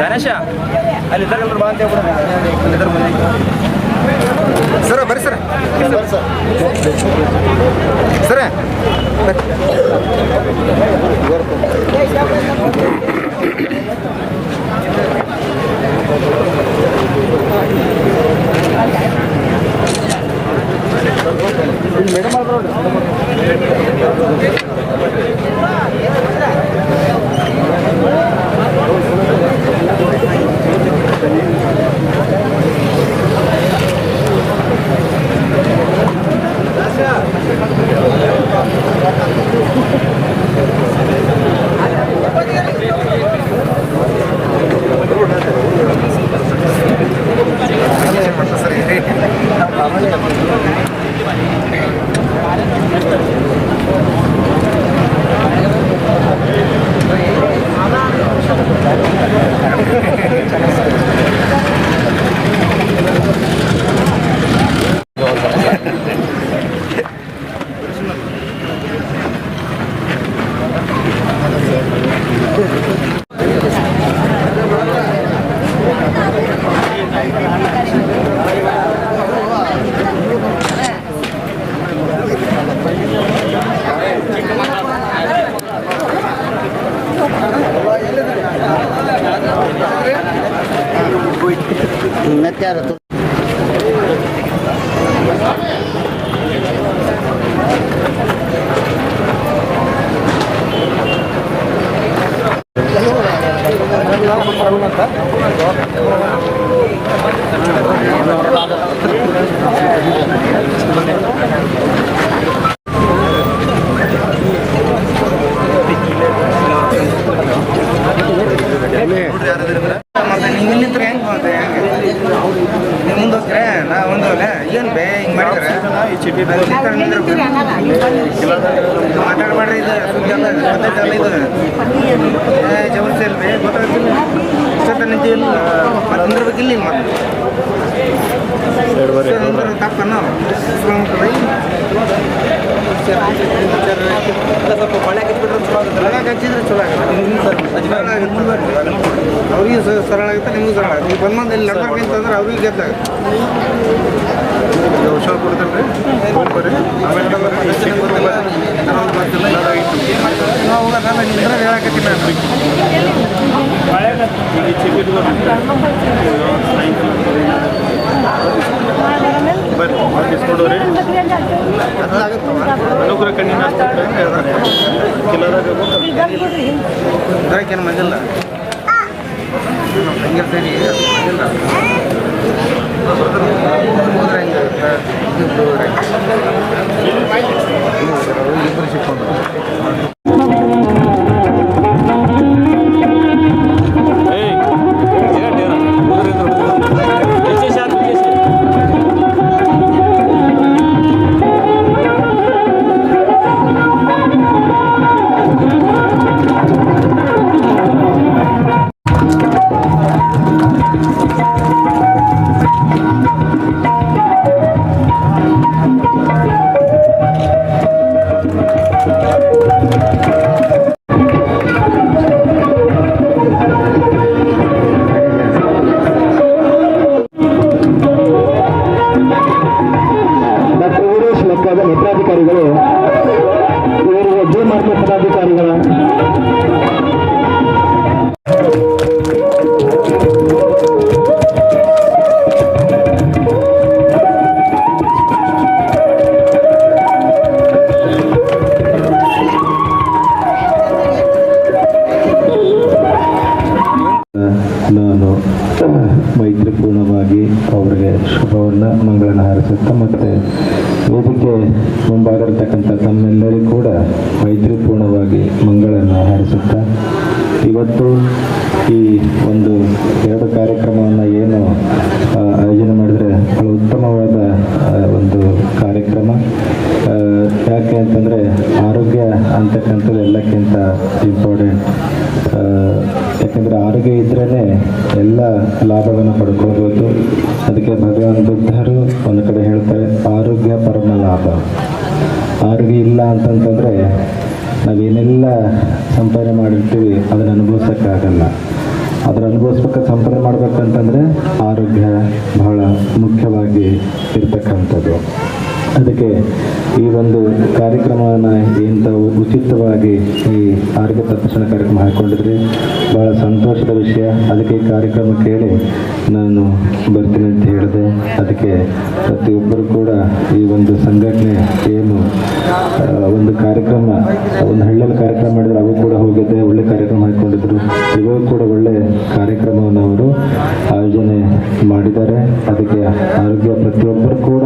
ಗಣೇಶ ಅಲ್ಲಿ ಇದ್ದಾರಲ್ರಿ ಬಾ ಅಂತ ಹೇಳ್ಬಿಡ. ಅಲ್ಲಿದ್ದಾರೆ ಬನ್ನಿ ಸರ ಬರ್ರಿ ಸರ್. ಸರ. ಮತ್ತಾರು ಮತ್ತೆ ನೀವು ಇಲ್ಲಿದ್ರೆ ಹೆಂಗೆ ಮತ್ತೆ ಹೆಂಗೆ ನೀವು ಮುಂದೆ ಹೋಗ್ತೀರಾ ನಾ ಮುಂದೆ ಹೋಗ್ಲೆ ಏನು ಬೇ ಹಿಂಗೆ ಮಾಡಿದ್ರೆ ಮಾತಾಡಬೇಡ್ರಿ ಇದು ಸುದ್ದಿ ಅಲ್ಲ ಇದು ಗೊತ್ತೈತಲ್ಲ ಇದು ಏ ಜಬರ್ಸಿ ಅಲ್ರಿ ಗೊತ್ತಾಗ್ತಿಲ್ಲ ಇಷ್ಟೊತ್ತ ನಿಂತಿಲ್ಲ ಮತ್ತೆ ನಿಂದಿರ್ಬೇಕಿಲ್ಲ ಈಗ ಮತ್ತೆ ತಪ್ಪನ್ನ ಸ್ವಲ್ಪ ಮಳೆ ಹಚ್ಚಿಬಿಟ್ರೆ ಚಲೋ ಹಚ್ಚಿದ್ರೆ ಚಲೋ ಆಗುತ್ತೆ. ಅವ್ರಿಗೆ ಸ- ಸರಳ ಆಗುತ್ತೆ ನಿಮಗೂ ಸರಳ ಆಗುತ್ತೆ. ನೀವು ಬಂದು ಇಲ್ಲಿ ನಡ್ಬರ್ಕ ಅಂತಂದ್ರೆ ಅವ್ರಿಗೆ ಗೆದ್ದಾಗುತ್ತೆ. ಹುಷಾರು ಕೊಡ್ತೇನೆ ರೀ ಆಮೇಲೆ ನಾವು ನಾನು ನಿಮ್ಗೆ ಹೇಳಕತ್ತೀನಿ ನಾನು. ಬರ್ರಿ ಅನುಗ್ರಹ ಕಣ್ಣಿನ ಆಸ್ಪತ್ರೆ ಕಿಲೋದಾಗ ಇದಕ್ಕೇನು ಮಂದಿಲ್ಲ? ಹಂಗೆ ಸರಿ ಮಂದಿಲ್ಲ. ಹೋದ್ರೆ ಹೆಂಗಾಗುತ್ತೆ ಇದು ಹೋದ್ರೆ ಇಬ್ಬರು ಸಿಕ್ಕೊಂಡು पदाधिकारी ಅವರಿಗೆ ಶುಭವನ್ನು, ಮಂಗಳನ ಹಾರಿಸುತ್ತಾ ಮತ್ತು ವೇದಿಕೆ ಮುಂಭಾಗ ತಮ್ಮೆಲ್ಲರೂ ತಮ್ಮೆಲ್ಲರಿಗೂ ಕೂಡ ಮೈತ್ರಿಪೂರ್ಣವಾಗಿ ಮಂಗಳನ್ನು ಹಾರಿಸುತ್ತಾ. ಇವತ್ತು ಈ ಒಂದು ಎರಡು ಕಾರ್ಯಕ್ರಮವನ್ನು ಏನು ಆಯೋಜನೆ ಮಾಡಿದರೆ ಬಹಳ ಉತ್ತಮವಾದ ಒಂದು ಕಾರ್ಯಕ್ರಮ. ಯಾಕೆ ಅಂತಂದರೆ ಆರೋಗ್ಯ ಅಂತಕ್ಕಂಥದ್ದು ಎಲ್ಲಕ್ಕಿಂತ ಇಂಪಾರ್ಟೆಂಟ್ ಆರೋಗ್ಯ ಇದ್ರೇ ಎಲ್ಲ ಲಾಭವನ್ನು ಪಡ್ಕೋಬೋದು ಅದಕ್ಕೆ ಭಗವಾನ್ ಬುದ್ಧರು ಒಂದು ಕಡೆ ಹೇಳ್ತಾರೆ, ಆರೋಗ್ಯ ಪರಮ ಲಾಭ. ಆರೋಗ್ಯ ಇಲ್ಲ ಅಂತಂತಂದರೆ ನಾವೇನೆಲ್ಲ ಸಂಪಾದನೆ ಮಾಡಿರ್ತೀವಿ, ಅದನ್ನು ಅನುಭವಿಸೋಕ್ಕಾಗಲ್ಲ. ಅದನ್ನು ಅನುಭವಿಸ್ಬೇಕು ಸಂಪಾದನೆ ಮಾಡ್ಬೇಕಂತಂದರೆ ಆರೋಗ್ಯ ಬಹಳ ಮುಖ್ಯವಾಗಿ ಇರ್ತಕ್ಕಂಥದ್ದು. ಅದಕ್ಕೆ ಈ ಒಂದು ಕಾರ್ಯಕ್ರಮವನ್ನು ಇಂಥ ಉಚಿತವಾಗಿ ಈ ಆರೋಗ್ಯ ತಪಾಸಣಾ ಕಾರ್ಯಕ್ರಮ ಹಾಕ್ಕೊಂಡಿದ್ರೆ ಭಾಳ ಸಂತೋಷದ ವಿಷಯ. ಅದಕ್ಕೆ ಕಾರ್ಯಕ್ರಮ ಕೇಳಿ ನಾನು ಬರ್ತೀನಿ ಅಂತ ಹೇಳಿದೆ. ಅದಕ್ಕೆ ಪ್ರತಿಯೊಬ್ಬರು ಕೂಡ ಈ ಒಂದು ಸಂಘಟನೆ ಏನು ಒಂದು ಕಾರ್ಯಕ್ರಮ, ಒಂದು ಹಳ್ಳಿಯಲ್ಲಿ ಕಾರ್ಯಕ್ರಮ ಮಾಡಿದ್ರೆ ಅವು ಕೂಡ ಹೋಗಿದ್ದೆ, ಒಳ್ಳೆ ಕಾರ್ಯಕ್ರಮ ಹಾಕ್ಕೊಂಡಿದ್ರು ಇವಾಗ ಕೂಡ ಒಳ್ಳೆ ಕಾರ್ಯಕ್ರಮವನ್ನು ಅವರು ಆಯೋಜನೆ ಮಾಡಿದ್ದಾರೆ. ಅದಕ್ಕೆ ಆರೋಗ್ಯ ಪ್ರತಿಯೊಬ್ಬರು ಕೂಡ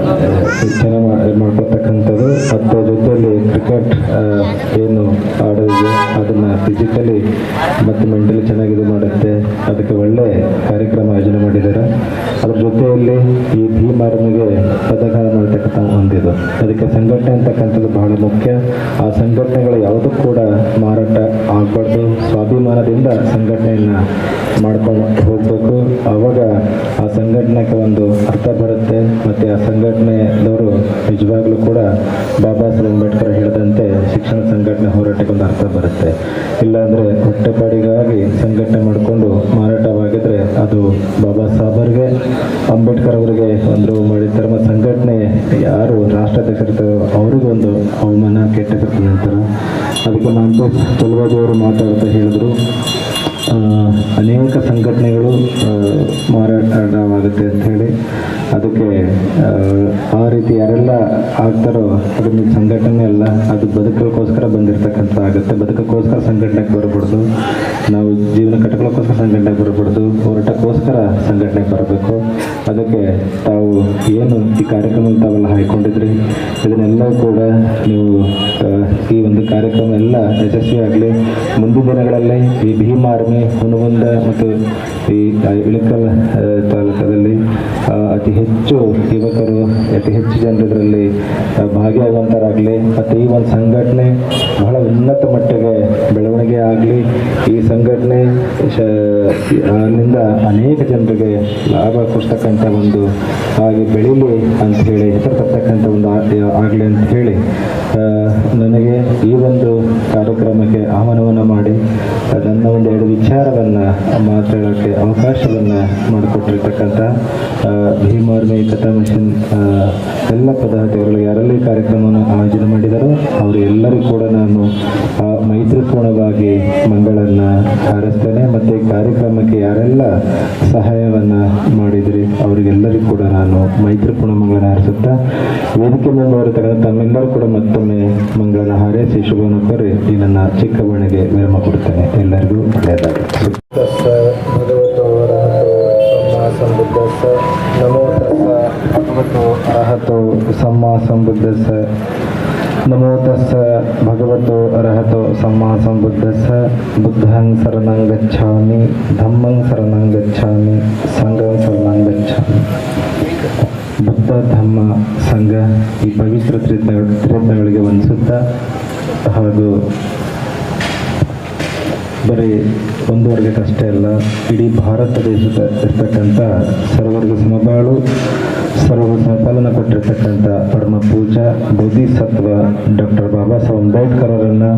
ಮಾ- ಮಾಡ್ಕೊತಕ್ಕಂಥದ್ದು ಅದರ ಜೊತೆಯಲ್ಲಿ ಕ್ರಿಕೆಟ್ ಏನು ಆಡೋದು, ಅದನ್ನು ಫಿಸಿಕಲಿ ಮತ್ತು ಮೆಂಟಲಿ ಚೆನ್ನಾಗಿ ಇದು ಮಾಡುತ್ತೆ. ಅದಕ್ಕೆ ಒಳ್ಳೆ ಕಾರ್ಯಕ್ರಮ ಆಯೋಜನೆ ಮಾಡಿದ್ದಾರೆ. ಅದ್ರ ಜೊತೆಯಲ್ಲಿ ಈ ಭೀಮಾರನಿಗೆ ಪದಕಾರ ಮಾಡತಕ್ಕಂಥ ಒಂದಿದು. ಅದಕ್ಕೆ ಸಂಘಟನೆ ಅಂತಕ್ಕಂಥದ್ದು ಬಹಳ ಮುಖ್ಯ. ಆ ಸಂಘಟನೆಗಳು ಯಾವುದೂ ಕೂಡ ಮಾರಾಟ ಆಗಬಾರ್ದು. ಸ್ವಾಭಿಮಾನದಿಂದ ಸಂಘಟನೆಯನ್ನು ಮಾಡ್ಕೊಂಡು ಹೋಗಬೇಕು. ಸಂಘಟನೆಗೆ ಒಂದು ಅರ್ಥ ಬರುತ್ತೆ ಮತ್ತು ಆ ಸಂಘಟನೆದವರು ನಿಜವಾಗ್ಲೂ ಕೂಡ ಬಾಬಾ ಸಾಹೇಬ್ ಅಂಬೇಡ್ಕರ್ ಹೇಳಿದಂತೆ ಶಿಕ್ಷಣ ಸಂಘಟನೆ ಹೋರಾಟಕ್ಕೆ ಒಂದು ಅರ್ಥ ಬರುತ್ತೆ. ಇಲ್ಲಾಂದರೆ ಹೊಟ್ಟೆಪಾಡಿಗಾಗಿ ಸಂಘಟನೆ ಮಾಡಿಕೊಂಡು ಮಾರಾಟವಾಗಿದ್ರೆ ಅದು ಬಾಬಾ ಸಾಹೇಬರಿಗೆ, ಅಂಬೇಡ್ಕರ್ ಅವರಿಗೆ ಒಂದು ಮಾಡಿರ್ತಾರೆ ಸಂಘಟನೆ ಯಾರು ರಾಷ್ಟ್ರಾಧ್ಯಕ್ಷರಿರ್ತಾರೋ ಅವ್ರಿಗೂ ಒಂದು ಅವಮಾನ, ಕೆಟ್ಟ ನಂತರ ಅದಕ್ಕೆ ನಾನು ಅವರು ಮಾತಾಡ್ತಾ ಹೇಳಿದ್ರು. ಅನೇಕ ಸಂಘಟನೆಗಳು ಮಾರಾಟವಾಗುತ್ತೆ ಅಂತ ಹೇಳಿ. ಅದಕ್ಕೆ ಆ, ರೀತಿ ಯಾರೆಲ್ಲ ಆಗ್ತಾರೋ ಅದನ್ನ ಸಂಘಟನೆ ಅಲ್ಲ. ಅದು ಬದುಕಲಿಕ್ಕೋಸ್ಕರ ಬಂದಿರತಕ್ಕಂಥ ಆಗುತ್ತೆ. ಬದುಕಕ್ಕೋಸ್ಕರ ಸಂಘಟನೆಗೆ ಬರಬಾರ್ದು. ನಾವು ಜೀವನ ಕಟ್ಕೊಳ್ಳೋಕ್ಕೋಸ್ಕರ ಸಂಘಟನೆಗೆ ಬರಬಾರ್ದು. ಹೋರಾಟಕ್ಕೋಸ್ಕರ ಸಂಘಟನೆಗೆ ಬರಬೇಕು. ಅದಕ್ಕೆ ತಾವು ಏನು ಈ ಕಾರ್ಯಕ್ರಮ ತಾವೆಲ್ಲ ಹಾಯ್ಕೊಂಡಿದ್ರಿ? ಇದನ್ನೆಲ್ಲ ಕೂಡ ನೀವು ಈ ಒಂದು ಕಾರ್ಯಕ್ರಮ ಎಲ್ಲ ಯಶಸ್ವಿಯಾಗಲಿ. ಮುಂದಿನ ದಿನಗಳಲ್ಲಿ ಈ ಭೀಮ ಆರ್ಮಿ ಹುನಗುಂದ ಮತ್ತು ಈ ಇಳಕಲ್ ತಾಲೂಕದಲ್ಲಿ ಅತಿ ಹೆಚ್ಚು ಯುವಕರು ಅತಿ ಹೆಚ್ಚು ಜನರು ಇದರಲ್ಲಿ ಮತ್ತು ಈ ಒಂದು ಸಂಘಟನೆ ಬಹಳ ಉನ್ನತ ಮಟ್ಟಿಗೆ ಬೆಳವಣಿಗೆ ಆಗಲಿ ಈ ಸಂಘಟನೆ ನಿಂದ ಅನೇಕ ಜನರಿಗೆ ಲಾಭ ಕೊಡ್ತಕ್ಕಂಥ ಒಂದು ಹಾಗೆ ಬೆಳೀಲಿ ಅಂತ ಹೇಳಿ ತರ್ತಕ್ಕಂಥ ಒಂದು ಆಗಲಿ ಅಂತ ಹೇಳಿ ನನಗೆ ಈ ಒಂದು ಕಾರ್ಯಕ್ರಮಕ್ಕೆ ಆಹ್ವಾನವನ್ನು ಮಾಡಿ ನನ್ನ ಒಂದು ಎರಡು ವಿಚಾರವನ್ನು ಮಾತಾಡೋಕ್ಕೆ ಅವಕಾಶವನ್ನು ಮಾಡಿಕೊಟ್ಟಿರ್ತಕ್ಕಂಥ ಆ, ಭೀಮಾರ್ಮಿ ಕಥಾ ಮಿಷನ್ ಎಲ್ಲ ಪದಾಧಿಕಾರಿಗಳು ಯಾರೆಲ್ಲ ಕಾರ್ಯಕ್ರಮವನ್ನು ಆಯೋಜನೆ ಮಾಡಿದರೋ ಅವರು ಎಲ್ಲರೂ ಕೂಡ ನಾನು ಮೈತ್ರಿಪೂರ್ಣವಾಗಿ ಮಂಗಳನ್ನ ಹಾರಿಸ್ತೇನೆ. ಮತ್ತು ಕಾರ್ಯಕ್ರಮಕ್ಕೆ ಯಾರೆಲ್ಲ ಸಹಾಯವನ್ನು ಮಾಡಿದ್ರಿ ಅವರಿಗೆಲ್ಲರಿಗೂ ಕೂಡ ನಾನು ಮೈತ್ರಿಪೂರ್ಣ ಮಂಗಳನ ಹಾರಿಸುತ್ತಾ, ವೇದಿಕೆ ಮುಂದುವರೆತಕ್ಕಂಥ ತಮ್ಮೆಲ್ಲರೂ ಕೂಡ ಮತ್ತೊಮ್ಮೆ ಮಂಗಳನ ಹಾರೈಸಿ ಶುಭವನ್ನು ಕೋರಿ ಈ ನನ್ನ ಚಿಕ್ಕ ವಿರಮ ಕೊಡ್ತೇನೆ ಎಲ್ಲರಿಗೂ ಒಳ್ಳೆಯದಾಗಲಿ. ಭಗವತೋ ಅರ್ಹತೋ ಸಮ್ಮ ಸಂಬುದ್ಧಸ್ಸ ನಮೋ ತಸ್ಸ ಭಗವತೋ ಅರ್ಹತೋ ಸಮ್ಮ ಸಂಬುದ್ಧಸ್ಸ ಬುದ್ಧಂ ಶರಣಂ ಗಚ್ಛಾಮಿ ಧಮ್ಮಂ ಶರಣಂ ಗಚ್ಛಾಮಿ ಸಂಘಂ ಶರಣಂ ಗಚ್ಛಾಮಿ ಬುದ್ಧ ಧಮ್ಮ ಸಂಘ ಈ ಪವಿತ್ರ ತ್ರಿರತ್ನ ತ್ರಿರತ್ನಗಳಿಗೆ ವಂದಿಸುತ್ತಾ ಹಾಗೂ ಬರೀ ಒಂದು ವರ್ಗಕ್ಕಷ್ಟೇ ಅಲ್ಲ, ಇಡೀ ಭಾರತ ದೇಶದ ಇರ್ತಕ್ಕಂಥ ಸರ್ವರ್ಗ ಸಮಬಾಳು ಸರ್ವ ಸಮಪಾಲನ ಕೊಟ್ಟಿರ್ತಕ್ಕಂಥ ಪರಮ ಪೂಜಾ ಬೋಧಿಸತ್ವ ಡಾಕ್ಟರ್ ಬಾಬಾ ಸಾಹೇಬ್ ಅಂಬೇಡ್ಕರ್ ಅವರನ್ನು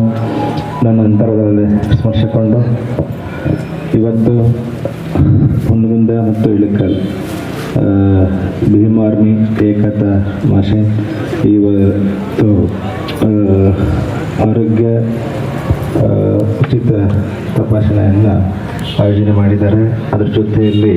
ನನ್ನ ಅಂತರದಲ್ಲಿ ಸ್ಮರಿಸಿಕೊಂಡು ಇವತ್ತು ಮುಂದೆ ಮತ್ತು ಇಳಿಕಲ್ ಭೀಮ್ ಆರ್ಮಿ ಏಕತಾ ಮಾಷೆ. ಇವತ್ತು ಆರೋಗ್ಯ ಉಚಿತ ತಪಾಸಣೆಯನ್ನು ಆಯೋಜನೆ ಮಾಡಿದ್ದಾರೆ. ಅದರ ಜೊತೆಯಲ್ಲಿ